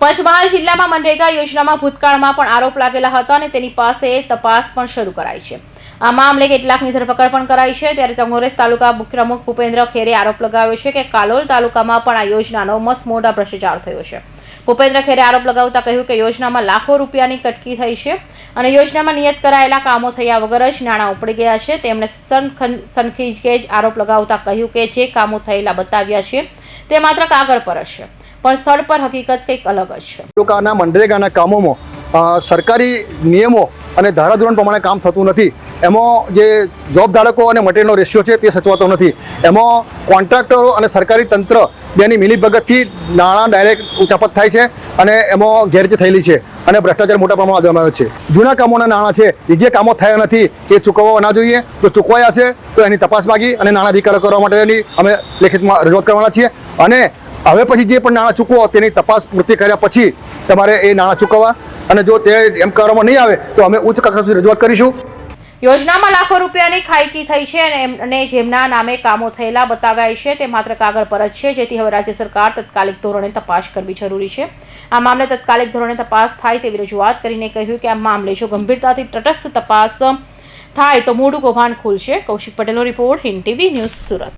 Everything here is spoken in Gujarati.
પંચમહાલ જિલ્લામાં મનરેગા યોજનામાં ભૂતકાળમાં પણ આરોપ લાગેલા હતા અને તેની પાસે તપાસ પણ શરૂ કરાઈ છે. આ મામલે કેટલાકની ધરપકડ પણ કરાઈ છે. ત્યારે કોંગ્રેસ તાલુકા પ્રમુખ ભૂપેન્દ્ર ખેરે આરોપ લગાવ્યો છે કે કાલોલ તાલુકામાં પણ આ યોજનાનો મસ્ત મોટા ભ્રષ્ટાચાર થયો છે. ભૂપેન્દ્ર ખેરે આરોપ લગાવતા કહ્યું કે યોજનામાં લાખો રૂપિયાની કટકી થઈ છે અને યોજનામાં નિયત કરાયેલા કામો થયા વગર જ નાણાં ઉપડી ગયા છે. તેમણે સનખીજ સનખીજકે જ આરોપ લગાવતા કહ્યું કે જે કામો થયેલા બતાવ્યા છે તે માત્ર કાગળ પર છે. પણ સ્થળ પર હકીકત કંઈક અલગ જ છે. તાલુકાના મનરેગાના કામોમાં સરકારી નિયમો અને ધારાધોરણ પ્રમાણે કામ થતું નથી. એમાં જે જોબ ધારકો અને મટીરિયલનો રેશિયો છે તે સચવાતો નથી. એમાં કોન્ટ્રાક્ટરો અને સરકારી તંત્ર બેની મિલીભગતથી નાણાં ડાયરેક્ટ ઉચાપત થાય છે અને એમાં ગેરરીતિ થયેલી છે અને ભ્રષ્ટાચાર મોટા પ્રમાણમાં જમાયો છે. જૂના કામોના નાણાં છે, એ જે કામો થયા નથી, એ ચૂકવવા ના જોઈએ. જો ચૂકવાયા છે, તો એની તપાસ માગી અને નાણાં અધિકારો કરવા માટેની અમે લેખિતમાં રજૂઆત કરવાના છીએ. અને હવે પછી જે પણ નાણાં ચૂકવો તેની તપાસ પૂર્તિ કર્યા પછી તમારે એ નાણાં ચૂકવવા. અને જો તે એમ કરવામાં નહીં આવે, તો અમે ઉચ્ચ કક્ષા સુધી રજૂઆત કરીશું. યોજનામાં લાખો રૂપિયાની ખાયકી થઈ છે અને જેમના નામે કામો થયેલા બતાવ્યા છે, તે માત્ર કાગળ પર જ છે, જેથી હવે રાજ્ય સરકાર તત્કાલિક ધોરણે તપાસ કરવી જરૂરી છે. આ મામલે તત્કાલિક ધોરણે તપાસ થાય તેવી રજૂઆત કરીને કહ્યું કે આ મામલે જો ગંભીરતાથી તટસ્થ તપાસ થાય, તો મોઢું કૌભાંડ ખુલશે. કૌશિક પટેલનો report Hind TV news Surat.